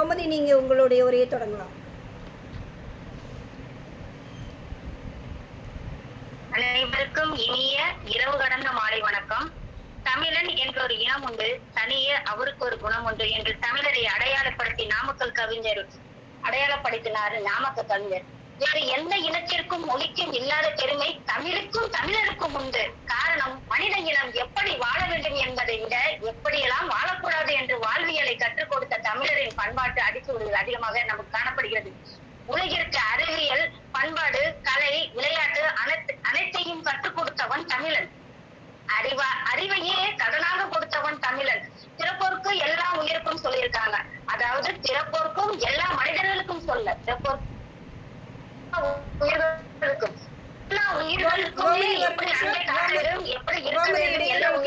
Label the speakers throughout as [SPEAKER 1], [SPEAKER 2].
[SPEAKER 1] கோமதி நீங்க உங்களுடைய உரையை தொடங்கலாம்.
[SPEAKER 2] அனைவருக்கும் இனிய இரவு கடந்த மாலை வணக்கம். தமிழன் என்ற ஒரு இனம் உண்டு தனியே அவருக்கு ஒரு குணம் உண்டு என்று தமிழரை அடையாளப்படுத்தி நாமக்கல் கவிஞர் அடையாளப்படுத்தினார் நாமக்கல் கவிஞர். வேறு எந்த இனத்திற்கும் மொழிக்கும் இல்லாத பெருமை தமிழுக்கும் தமிழருக்கும் உண்டு. காரணம் மனித இனம் எப்படி வாழ வேண்டும் என்பதை விட எப்படியெல்லாம் வாழக்கூடாது என்று வாழ்வியலை கற்றுக் கொடுத்த தமிழரின் பண்பாட்டு அடிச்சுவடுகள் அதிகமாக நமக்கு காணப்படுகிறது. உலகிற்கு அறிவியல் பண்பாடு கலை விளையாட்டு அனைத்து அனைத்தையும் கற்றுக் கொடுத்தவன் தமிழன். அறிவா அறிவையே கடனாக கொடுத்தவன் தமிழன். பிறப்போருக்கு எல்லா உயிருக்கும் சொல்லியிருக்காங்க. அதாவது பிறப்போருக்கும் எல்லா மனிதர்களுக்கும் சொல்ல பிறப்போர்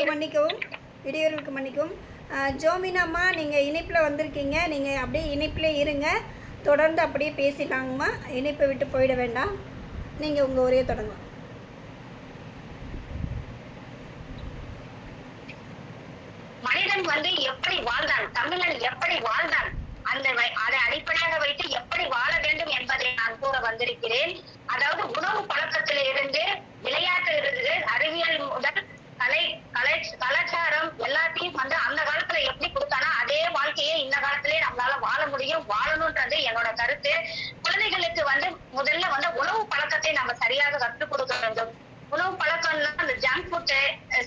[SPEAKER 1] மன்னிக்கவும். இடையூறுக்கு மன்னிக்கவும் ஜோமினாம்மா நீங்கள் இணைப்பில் வந்திருக்கீங்க. நீங்கள் அப்படியே இணைப்பிலே இருங்க. தொடர்ந்து அப்படியே பேசிக்காங்கம்மா இணைப்பை விட்டு போயிட வேண்டாம். நீங்கள் உங்கள் உரையை தொடங்கலாம்
[SPEAKER 2] மனிதன் வந்து எப்படி வாழ்ந்தான் தமிழன் எப்படி வாழ்ந்தான் அந்த வை- அதை அடிப்படையாக வைத்து எப்படி வாழ வேண்டும் என்பதை நான் கூற வந்திருக்கிறேன். அதாவது உணவு பழக்கத்தில இருந்து விளையாட்டு இருந்து அறிவியல் முதல் கலை கலை கலாச்சாரம் எல்லாத்தையும் வந்து அந்த காலத்துல எப்படி கொடுத்தானா அதே வாழ்க்கையை இந்த காலத்திலே நம்மளால வாழ முடியும் வாழணும்ன்றது என்னோட கருத்து. குழந்தைகளுக்கு வந்து முதல்ல வந்து உணவு பழக்கத்தை நம்ம சரியாக கற்றுக் கொடுக்க வேண்டும். உணவு பழக்கம்னா அந்த ஜங்க் ஃபுட்டு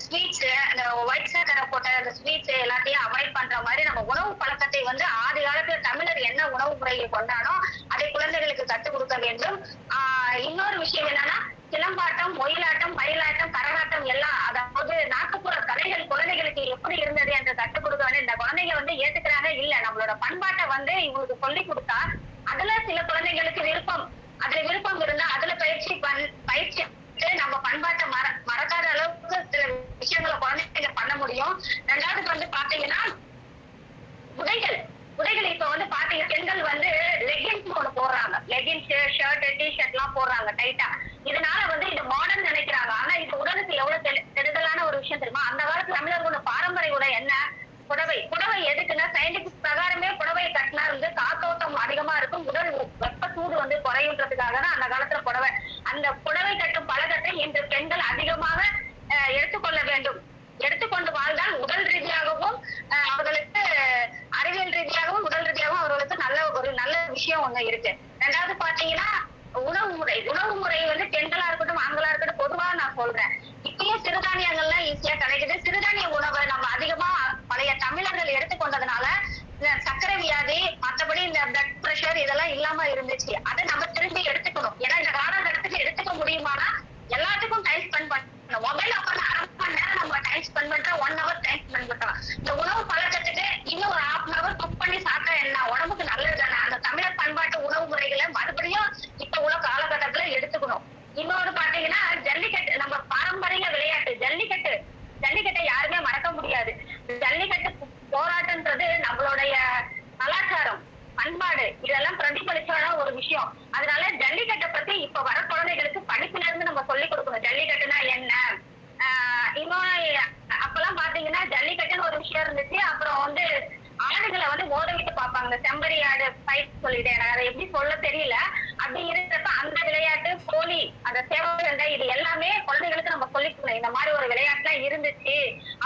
[SPEAKER 2] ஸ்வீட்ஸ் அந்த ஒயிட் சக்கரை போட்ட அந்த ஸ்வீட்ஸ் எல்லாத்தையும் அவாய்ட் பண்ற மாதிரி நம்ம உணவு பழக்கத்தை வந்து ஆதி காலத்துல தமிழர் என்ன உணவு முறையை கொண்டானோ அதை குழந்தைகளுக்கு கற்றுக் கொடுக்க வேண்டும் ஆஹ் இன்னொரு விஷயம் என்னன்னா சிலம்பாட்டம் ஒயிலாட்டம் மயிலாட்டம் கரகாட்டம் எல்லாம் அதாவது நாட்டுப்புற கலைகள் குழந்தைகளுக்கு எப்படி இருந்தது என்று கற்றுக் கொடுக்க வேண்டும் இந்த குழந்தைங்க வந்து ஏத்துக்கிறாங்க இல்ல நம்மளோட பண்பாட்டை வந்து இவங்களுக்கு சொல்லி கொடுத்தா அதுல சில குழந்தைங்களுக்கு விருப்பம் அதுல விருப்பம் இருந்தா அதுல பயிற்சி பண் பயிற்சி எடுத்து நம்ம பண்பாட்டை மற மறக்காத அளவுக்கு சில விஷயங்களை குழந்தைங்க பண்ண முடியும் ரெண்டாவது வந்து பாத்தீங்கன்னா உடைகள் உடைகள் இப்ப வந்து பாத்தீங்க பெண்கள் வந்து லெகின்ஸ் ஒண்ணு போடுறாங்க லெகின்ஸ் ஷர்ட் டிஷர்ட் எல்லாம் ரைட்டா இதனால வந்து இது மாடர்ன் நினைக்கிறாங்க. ஆனா இப்ப உடலுக்கு எவ்வளவு கெடு- கெடுதலான ஒரு விஷயம் தெரியுமா? அந்த காலத்துல தமிழர்களோட பாரம்பரிய உடை என்ன? புடவை. புடவை எதுக்கு சயின்டிபிக் பிரகாரமே புடவையை கட்டினா வந்து காத்தோட்டம் அதிகமா இருக்கும் உடல் வெப்ப சூடு வந்து குறையுன்றதுக்காக தான் அந்த காலத்துல புடவை அந்த புடவை கட்டும் பழக்கத்தை இன்று பெண்கள் அதிகமாக அஹ், எடுத்துக்கொள்ள வேண்டும் எடுத்துக்கொண்டு வாழ்ந்தால் உடல் ரீதியாகவும் அஹ், அவர்களுக்கு அறிவியல் ரீதியாகவும் உடல் ரீதியாகவும் அவர்களுக்கு நல்ல ஒரு நல்ல விஷயம் ஒண்ணு இருக்கு ரெண்டாவது பாத்தீங்கன்னா உணவு முறை உணவு முறை வந்து பெண்களா இருக்கட்டும் ஆண்களா இருக்கட்டும் பொதுவா நான் சொல்றேன் இப்பயும் சிறுதானியங்கள்லாம் ஈஸியா கிடைக்குது சிறுதானிய உணவை நம்ம அதிகமா பழைய தமிழர்கள் எடுத்துக்கொண்டதுனால இந்த சர்க்கரை வியாதி மத்தபடி இந்த பிளட் பிரஷர் இதெல்லாம் இல்லாம இருந்துச்சு அதை நம்ம திரும்பி எடுத்துக்கணும் ஏன்னா இந்த காலகட்டத்துக்கு எடுத்துக்க முடியுமானா எல்லாத்துக்கும் டைம் ஸ்பெண்ட் பண்ணணும் மொபைல் உட்காந்து அரை மணி நேரம் நம்ம டைம் ஸ்பெண்ட் பண்றோம் ஒன் ஹவர் டைம் ஸ்பெண்ட் பண்றோம் இந்த உணவு பழக்கத்துக்கு இன்னும் ஒரு ஹாஃப் அன் ஹவர் குக் பண்ணி சாப்பிட்டா என்ன உடம்புக்கு நல்லது தானே அந்த தமிழர் பண்பாட்டு உணவு முறைகளை மறுபடியும் இப்ப உள்ள காலகட்டத்துல எடுத்துக்கணும் இன்னொரு பாத்தீங்கன்னா ஜல்லிக்கட்டு நம்ம பாரம்பரிய விளையாட்டு ஜல்லிக்கட்டு ஜல்லிக்கட்டை யாருமே மறக்க முடியாது ஜல்லிக்கட்டு போராட்டம்ன்றது நம்மளுடைய கலாச்சாரம் பண்பாடு இதெல்லாம் பிரதிபலிச்சான ஒரு விஷயம் அதனால ஜல்லிக்கட்டை பத்தி இப்ப வர குழந்தைகளுக்கு படிப்புல இருந்து நம்ம சொல்லி கொடுக்கணும் ஜல்லிக்கட்டுனா என்ன ஆஹ் இன்னொன்னு அப்பெல்லாம் பாத்தீங்கன்னா ஜல்லிக்கட்டுன்னு ஒரு விஷயம் இருந்துச்சு அப்புறம் வந்து ஆடுகளை வந்து ஓட விட்டு பார்ப்பாங்க இந்த செம்பரி ஆடு ஃபைட் சொல்லிட்டு அதை எப்படி சொல்ல தெரியல. அப்படி இருக்கிறப்ப அந்த விளையாட்டு கோழி அந்த சேவகண்ட இது எல்லாமே குழந்தைகளுக்கு நம்ம சொல்லி கொடுக்கணும். இந்த மாதிரி ஒரு விளையாட்டுலாம் இருந்துச்சு.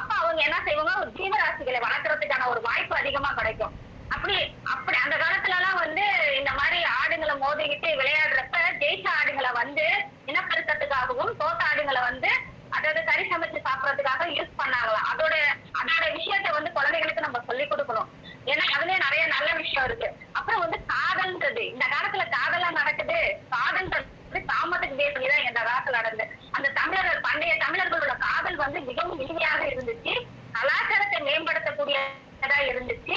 [SPEAKER 2] அப்ப அவங்க என்ன செய்வாங்க? ஒரு ஜீவராசிகளை வளர்க்கறதுக்கான ஒரு வாய்ப்பு அதிகமா கிடைக்கும். அப்படி அப்படி அந்த காலத்துல எல்லாம் வந்து இந்த மாதிரி ஆடுங்களை மோதிக்கிட்டு விளையாடுறப்ப ஜெயிச்ச ஆடுகளை வந்து இனப்பெருக்கத்துக்காகவும் தோட்ட ஆடுகளை வந்து அதாவது கறி சமைச்சு சாப்பிடறதுக்காக யூஸ் பண்ணாங்களாம் அதோட அதோட விஷயத்த வந்து குழந்தைகளுக்கு நம்ம சொல்லி கொடுக்கணும் ஏன்னா அதுலயே நிறைய நல்ல விஷயம் இருக்கு அப்புறம் வந்து காதல்ன்றது இந்த காலத்துல காதலா நடக்குது காதல்ன்றது காமத்துக்கு பேஸ் தான் இந்த காலத்துல நடந்தது அந்த தமிழர்கள் பண்டைய தமிழர்களோட காதல் வந்து மிகவும் இனிமையாக இருந்துச்சு. கலாச்சாரத்தை மேம்படுத்தக்கூடியதா இருந்துச்சு.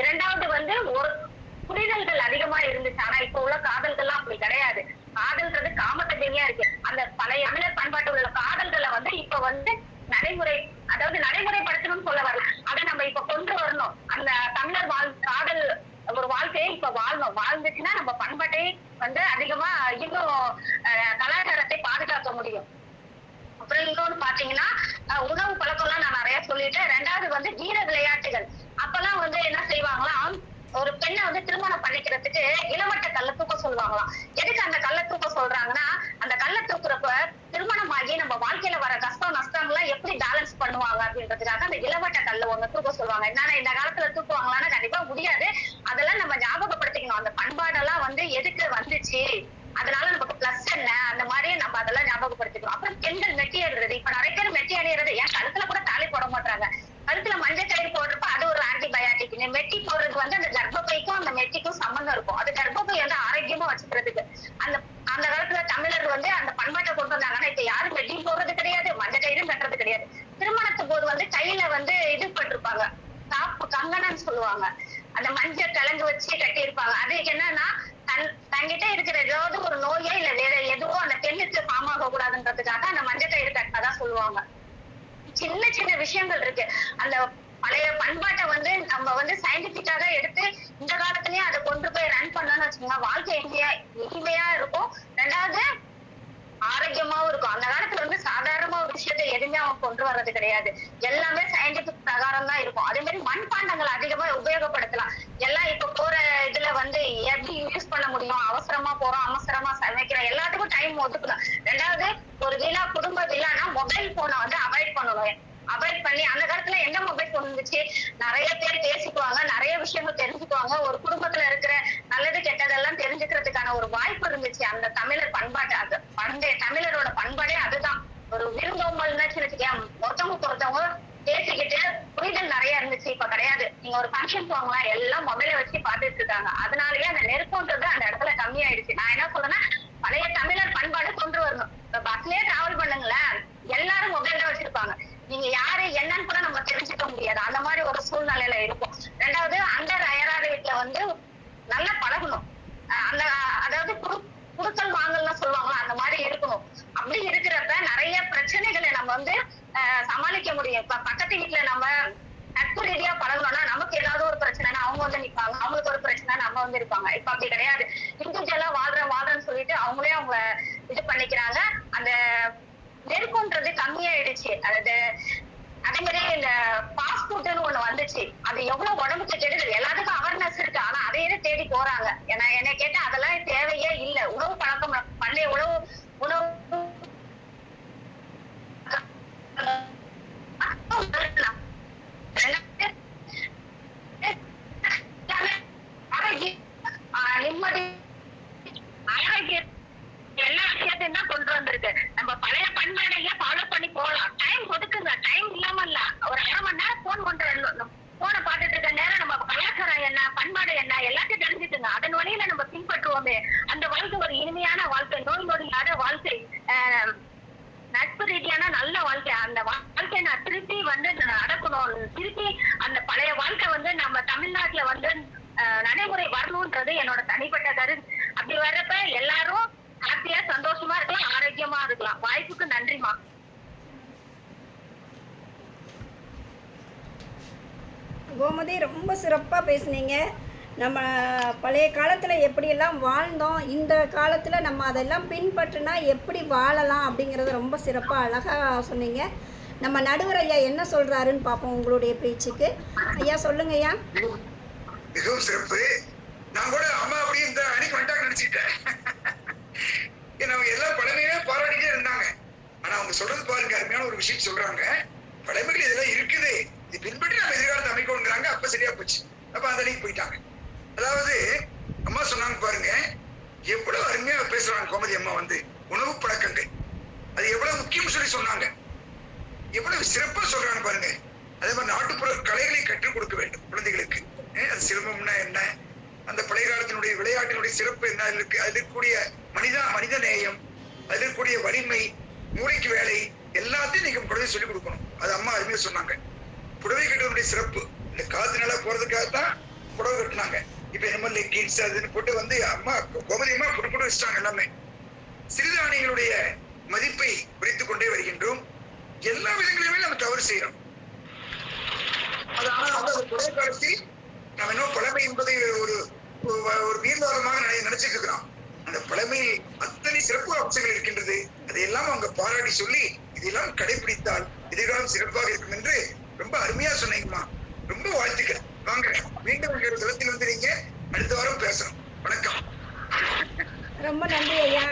[SPEAKER 2] இரண்டாவது வந்து ஒரு புரிதல்கள் அதிகமா இருந்துச்சு. ஆனா இப்ப உள்ள காதல்கள்லாம் அப்படி கிடையாது. காதல்ன்றது காமத்தன்மையா இருக்கு. அந்த பழைய தமிழர் பண்பாட்டு உள்ள காதல்களை வந்து இப்ப வந்து நடைமுறை அதாவது நடைமுறைப்படுத்தணும்னு சொல்ல வரல. அதை நம்ம இப்ப கொண்டு வரணும். அந்த தமிழர் வாழ் காதல் ஒரு வாழ்க்கையை இப்ப வாழணும் வாழ்ந்துச்சுன்னா நம்ம பண்பாட்டை வந்து அதிகமா இன்னும் கலாச்சாரத்தை பாதுகாக்க முடியும். அப்புறம் இன்னொன்று பாத்தீங்கன்னா உணவு பழக்கம்லாம் நான் நிறைய சொல்லிட்டேன் ரெண்டாவது வந்து வீர விளையாட்டுகள். அப்பெல்லாம் வந்து என்ன செய்வாங்களாம் ஒரு பெண்ணை பண்ணிக்கிறதுக்கு இளவட்ட கல்ல தூக்க சொல்லுவாங்களாம். எதுக்கு அந்த கல்ல தூக்க சொல்றாங்கன்னா அந்த கல்ல தூக்குறப்ப திருமணமாகி நம்ம வாழ்க்கையில வர கஷ்டம் நஷ்டங்கள்லாம் எப்படி பேலன்ஸ் பண்ணுவாங்க அப்படின்றதுக்காக அந்த இளவட்ட கல்ல ஒண்ணு தூக்க சொல்லுவாங்க. என்னன்னா இந்த காலத்துல தூக்கம் கண்டிப்பா முடியாது அதெல்லாம் நம்ம ஞாபகப்படுத்திக்கணும் அந்த பண்பாடெல்லாம் வந்து எதுக்கு வந்துச்சு அதனால நமக்கு பிளஸ் என்ன அந்த மாதிரி ஞாபகப்படுத்திக்கணும் அப்புறம் பெண்கள் மெட்டி அடிறது இப்ப நிறைய பேர் மெட்டி அணிறது ஏன் கழுத்துல கூட தாலி போட மாட்டாங்க. கழுத்துல மஞ்சள் கயிறு போடுறப்ப அது ஒரு ஆன்டிபயாட்டிக் மெட்டி போடுறது வந்து அந்த கர்ப்பப்பைக்கும் அந்த மெட்டிக்கும் சம்பந்தம் இருக்கும். அது கர்ப்பப்பை வந்து ஆரோக்கியமா வச்சுக்கிறதுக்கு. அந்த அந்த காலத்துல தமிழர் வந்து அந்த பண்பாட்டை கொண்டு வந்தாங்கன்னா இப்ப யாரும் மெட்டி போடுறது கிடையாது மஞ்சள் கயிறும் கட்டுறது கிடையாது. திருமணத்து போது வந்து கையில வந்து இது பட்டிருப்பாங்க. காப்பு கங்கணம்னு சொல்லுவாங்க. அந்த மஞ்சள் கிழங்கு வச்சு கட்டி இருப்பாங்க அது என்னன்னா தங்கிட்ட இருக்கிற ஏதாவது ஒரு நோயோ இல்ல வேற எதுவோ அந்த பெண்ணுக்கு ஃபார்ம் ஆக கூடாதுன்றதுக்காக அந்த மஞ்சள் கயிறு கட்டினதான் சொல்லுவாங்க. சின்ன சின்ன விஷயங்கள் இருக்கு. அந்த பழைய பண்பாட்டை வந்து நம்ம வந்து சயின்டிபிக்காக எடுத்து இந்த காலத்துலயும் அதை கொண்டு போய் ரன் பண்ணோம்னு வச்சுக்கோங்க. வாழ்க்கை எங்கேயா எளிமையா இருக்கும். ரெண்டாவது ஆரோக்கியமாவும் இருக்கும். அந்த காலத்துல வந்து சாதாரணமா ஒரு விஷயத்தை எதுவுமே அவங்க கொண்டு வர்றது கிடையாது. எல்லாமே சயின்டிபிக் பிரகாரம் தான் இருக்கும். அதே மாதிரி மண்பாண்டங்கள் அதிகமா உபயோகப்படுத்தலாம். எல்லாம் இப்ப போற இதுல வந்து எப்படி யூஸ் பண்ண முடியும்? அவசரமா போறோம் அவசரமா சமைக்கிறோம். எல்லாத்துக்கும் டைம் ஒதுக்கலாம் ரெண்டாவது ஒரு விழா குடும்ப விழானா மொபைல் போனை வந்து அவாய்ட் பண்ணணும். அவாய்ட் பண்ணி அந்த காலத்துல என்ன மொபைல் போன் இருந்துச்சு? நிறைய பேர் பேசிக்குவாங்க நிறைய விஷயங்கள் தெரிஞ்சுக்குவாங்க. ஒரு குடும்பத்துல இருக்கிற நல்லது கெட்டதெல்லாம் தெரிஞ்சுக்கிறதுக்கான ஒரு வாய்ப்பு இருந்துச்சு. அந்த தமிழர் பண்பாட்டு அது பண்டைய தமிழரோட பண்பாடே அதுதான் ஒரு விருந்தோம்பல்னு வச்சுக்கேன் ஒருத்தவங்க ஒருத்தவங்க பேசிக்கிட்டு புரிதல் நிறைய இருந்துச்சு இப்ப கிடையாது நீங்க ஒரு ஃபங்க்ஷன் போவாங்க எல்லாம் மொபைலை வச்சு பார்த்துட்டு இருக்காங்க. அதனாலயே அந்த நெருக்கம்ன்றது அந்த இடத்துல கம்மியாயிடுச்சு. நான் என்ன சொல்றேன்னா பழைய தமிழர் பண்பாடு கொண்டு வரணும். இப்ப பஸ்லயே டிராவல் பண்ணுங்களேன். எல்லாரும் மொபைல் தான் வச்சிருப்பாங்க. நீங்க யாரு என்னன்னு கூட நம்ம தெரிஞ்சுக்க முடியாது. அந்த மாதிரி ஒரு சூழ்நிலையில இருக்கும் ரெண்டாவது அண்டர் அயராத வீட்டுல வந்து நல்லா பழகணும். அந்த அதாவது குடு- குடுக்கல் வாங்கல்னு சொல்லுவாங்களா அந்த மாதிரி இருக்கணும். அப்படி இருக்கிறப்ப நிறைய பிரச்சனைகளை நம்ம வந்து சமாளிக்க முடியும். இப்ப பக்கத்து வீட்டுல நம்ம நட்பு ரீதியா பழகணும்னா நமக்கு ஏதாவது ஒரு பிரச்சனைனா அவங்க வந்து நிப்பாங்க. அவங்களுக்கு ஒரு பிரச்சனை நம்ம வந்து இருப்பாங்க. இப்ப அப்படி கிடையாது. இண்டிவிஜுவலா வாழ்றேன் வாழ்றேன்னு சொல்லிட்டு அவங்களே அவங்க இது பண்ணிக்கிறாங்க. அந்த நெருக்கம்ன்றது கம்மியாயிடுச்சு. அதாவது அதே மாதிரி இந்த ஃபாஸ்ட் ஃபுட்னு ஒண்ணு வந்துச்சு. அது எவ்வளவு உடம்புக்கு கெடுதல்? எல்லாத்துக்கும் அவேர்னஸ் இருக்கு. ஆனா அதையே தேடி போறாங்க. ஏன்னா என்ன கேட்டா அதெல்லாம் தேவையே இல்ல உணவு பழக்கம் பண்டைய உணவு உணவு ஆஹ் நிம்மதி ஆரோக்கியம் எல்லா விஷயத்தையும் தான் கொண்டு வந்திருக்கு நம்ம பழைய பண்பாடையே ஃபாலோ பண்ணி போகலாம் டைம் ஒதுக்குங்க டைம் இல்லாம இல்ல ஒரு அரை மணி நேரம் போன் கொண்டு வரணும் போனை பார்த்துட்டு இருக்க நேரம் நம்ம கலாச்சாரம் என்ன பண்பாடு என்ன எல்லாத்தையும் தெரிஞ்சுக்குங்க அதன் வழியில நம்ம பின்பற்றுவோமே அந்த வாழ்க்கை ஒரு இனிமையான வாழ்க்கை நோய் நொடி இல்லாத வாழ்க்கை ஆஹ் நட்பு ரீதியான நல்ல வாழ்க்கை அந்த வாழ்க்கையை நான் திருப்பி வந்து நடக்கணும் திருப்பி அந்த பழைய வாழ்க்கை வந்து நம்ம தமிழ்நாட்டுல வந்து நடைமுறை வரணும்ன்றது என்னோட தனிப்பட்ட கருத்து. அப்படி வர்றப்ப எல்லாரும் ஹாப்பியா சந்தோஷமா இருக்கலாம் ஆரோக்கியமா இருக்கலாம். வாய்ப்புக்கு நன்றிமா
[SPEAKER 1] கோமதி ரொம்ப சிறப்பாக பேசுனீங்க. நம்ம பழைய காலத்தில் எப்படியெல்லாம் வாழ்ந்தோம் இந்த காலத்தில் நம்ம அதெல்லாம் பின்பற்றினா எப்படி வாழலாம் அப்படிங்கிறத ரொம்ப சிறப்பாக அழகாக சொன்னீங்க. நம்ம நடுவர் ஐயா என்ன சொல்றாருன்னு பார்ப்போம் உங்களுடைய பேச்சுக்கு. ஐயா சொல்லுங்க ஐயா.
[SPEAKER 3] மிகவும் சிறப்பு. நான் கூட அம்மா அப்படி இந்த அணிக்கு வந்துட்டாங்க நினைச்சுக்கிட்டேன். ஏன்னா அவங்க எல்லா பழமையுமே பாராட்டிட்டே இருந்தாங்க. ஆனா அவங்க சொல்றது பாருங்க அருமையான ஒரு விஷயம் சொல்றாங்க. பழமைகள் இதெல்லாம் இருக்குது. இது பின்பற்றி நம்ம எதிர்காலத்தை அமைக்கணுங்கிறாங்க. அப்ப சரியா போச்சு. அப்ப அந்த அணிக்கு போயிட்டாங்க. அதாவது அம்மா சொன்னாங்க பாருங்க எவ்வளவு அருமையா பேசுறாங்க கோமதி அம்மா வந்து. உணவு பழக்கங்கள். அது எவ்வளவு முக்கியம் சொல்லி சொன்னாங்க. எவ்வளவு சிறப்பா சொல்றாங்க பாருங்க. அதே மாதிரி நாட்டுப்புற கலைகளை கற்றுக் கொடுக்க வேண்டும் குழந்தைகளுக்கு. அது சிரமம்னா என்ன? அந்த பழைய காலத்தினுடைய விளையாட்டினுடைய சிறப்பு என்ன? இருக்கு அதில் இருக்கக்கூடிய மனித மனித நேயம் அதில் இருக்கக்கூடிய வலிமை மூளைக்கு வேலை எல்லாத்தையும் நீங்க குழந்தை சொல்லிக் கொடுக்கணும். அது அம்மா அருமையா சொன்னாங்க. புடவை கட்டுறதுடைய சிறப்பு. இந்த காத்து நல்லா போறதுக்காக தான் புடவை கட்டினாங்க. இப்ப என்ன லெக்கின்ஸ் அதுன்னு போட்டு வந்து அம்மா கோபதியமா புட்டு வச்சுட்டாங்க எல்லாமே. சிறுதானியங்களுடைய மதிப்பை குறைத்துக் கொண்டே வருகின்றோம். எல்லா விதங்களிலுமே நம்ம தவறு செய்யறோம். அது ஆனா வந்து அது குறை காலத்தில் நம்ம இன்னும் பழமை என்பதை ஒரு ஒரு- ஒரு வீர்வாதமாக நினைச்சிட்டு இருக்கிறோம். அந்த பழமையில் அத்தனை சிறப்பு அம்சங்கள் இருக்கின்றது. அதையெல்லாம் அவங்க பாராட்டி சொல்லி இதெல்லாம் கடைபிடித்தால் எதிர்காலம் சிறப்பாக இருக்கும் என்று ரொம்ப அருமையா சொன்னீங்கம்மா. ரொம்ப வாழ்த்துக்கள். வாங்க மீண்டும் உங்க தளத்தில் வந்து நீங்க அடுத்த வாரம் பேசணும் வணக்கம்.
[SPEAKER 1] ரொம்ப நன்றி ஐயா.